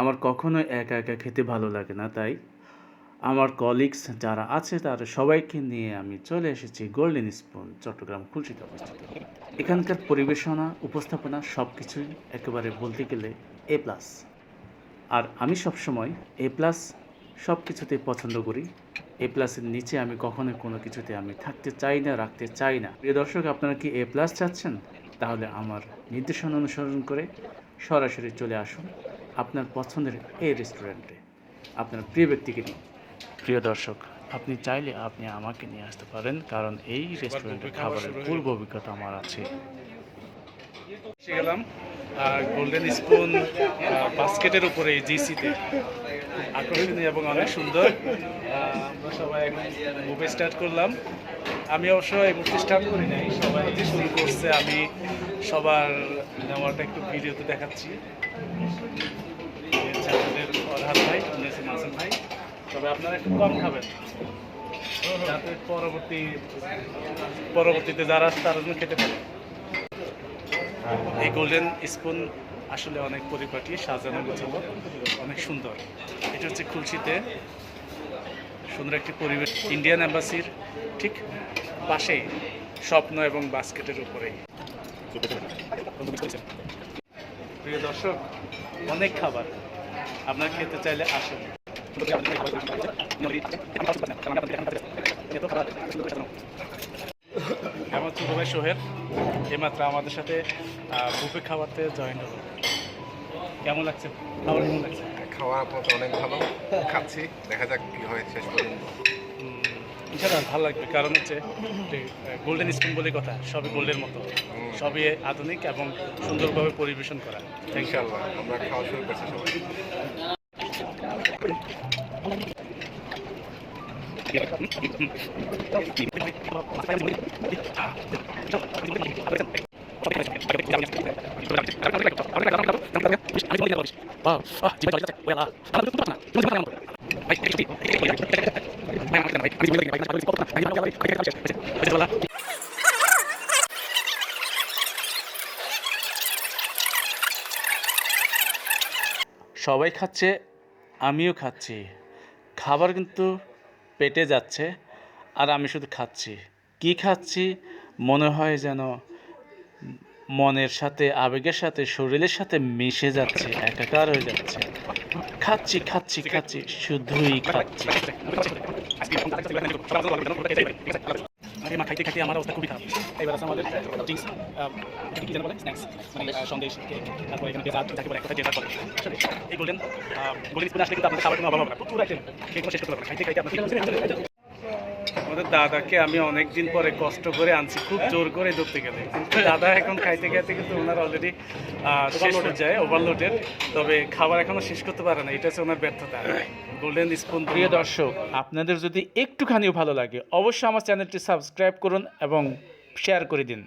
আমার কখনো একা একা খেতে ভালো লাগে না, তাই আমার কলিগস যারা আছে তারা সবাইকে নিয়ে আমি চলে এসেছি গোল্ডেন স্পুন চট্টগ্রাম খুলশিতে অবস্থিত। এখানকার পরিবেশনা, উপস্থাপনা সব কিছুই একেবারে বলতে গেলে এ প্লাস আর আমি সবসময় এ প্লাস সব কিছুতেই পছন্দ করি। এ প্লাসের নিচে আমি কখনো কোনো কিছুতে আমি থাকতে চাই না, রাখতে চাই না। প্রিয় দর্শক, আপনারা কি এ প্লাস চাচ্ছেন? তাহলে আমার নির্দেশনা অনুসরণ করে সরাসরি চলে আসুন। আপনার পছন্দের এই রেস্টুরেন্টে আপনার প্রিয় ব্যক্তিকে নিয়ে। প্রিয় দর্শক আপনি চাইলে আপনি আমাকে নিয়ে আসতে পারেন কারণ এই রেস্টুরেন্টের খাবারের পূর্ব অভিজ্ঞতা আমার আছে। গেলাম গোল্ডেন স্পুন বাস্কেটের উপরে জিসিতে। আকর্ষণীয় এবং অনেক সুন্দর। আমরা সবাই এখন মুভি স্টার্ট করলাম। আমি অবশ্য এই স্টার্ট করি নাই, সবাই শুরু করছে, আমি সবার নেওয়াটা একটু ভিডিওতে দেখাচ্ছি। আমাদের ভাই হচ্ছেন ভাই, তবে আপনারা একটু কম খাবেন। যাতে পরবর্তী, পরবর্তীতে যারা তারা যেন খেতে পারে। এই গোল্ডেন স্পুন আসলে অনেক পরিপাটি, সাজানো গোছানো, অনেক সুন্দর। এটা হচ্ছে খুলশিতে সুন্দর একটি পরিবেশ ইন্ডিয়ান অ্যাম্বাসির ঠিক? পাশেই স্বপ্ন এবং বাস্কেটের উপরে। প্রিয় দর্শক, অনেক খাবার আপনার খেতে চাইলে আসুন। আমার ছোট ভাই সোহেল, এইমাত্র আমাদের সাথে বুফে খাবারতে জয়েন হলো। কেমন লাগছে? খাবার কেমন লাগছে? খাওয়া আপাতত অনেক ভালো। খাচ্ছি, দেখা যাক কি হয় শেষ পর্যন্ত। ইনশাল্লাহ ভালো লাগবে। কারণ হচ্ছে গোল্ডেন স্পুন বলে কথা সবই গোল্ডের মতো। সবই আধুনিক এবং সুন্দরভাবে পরিবেশন করা। ইনশাল্লাহ আমরা খাওয়া শুরু করছি সবাই। সবাই খাচ্ছে, আমিও খাচ্ছি। খাবার কিন্তু পেটে যাচ্ছে, আর আমি শুধু খাচ্ছি। কি খাচ্ছি? মনে হয় যেন মনের সাথে, আবেগের সাথে, শরীরের সাথে মিশে যাচ্ছে, একাকার হয়ে যাচ্ছে। খাচ্ছি খাচ্ছি খাচ্ছি, শুধুই খাচ্ছি। খাইতে খাইতে আমার অবস্থা খুবই খারাপ। এবার আছে আমাদের স্ন্যাক্স মানে সন্দেশ আসলে কিন্তু দাদাকে আমি অনেক দিন পরে কষ্ট করে আনছি, খুব জোর করে ধরতে গেলে। দাদা এখন খাইতে খাইতে কিন্তু ওনার অলরেডি শেষ যায় ওভারলোডের তবে খাবার এখনও শেষ করতে পারে না, এটা হচ্ছে ওনার ব্যর্থতা। গোল্ডেন স্পুন প্রিয় দর্শক, আপনাদের যদি একটুখানিও ভালো লাগে, অবশ্যই আমার চ্যানেলটি সাবস্ক্রাইব করুন এবং শেয়ার করে দিন।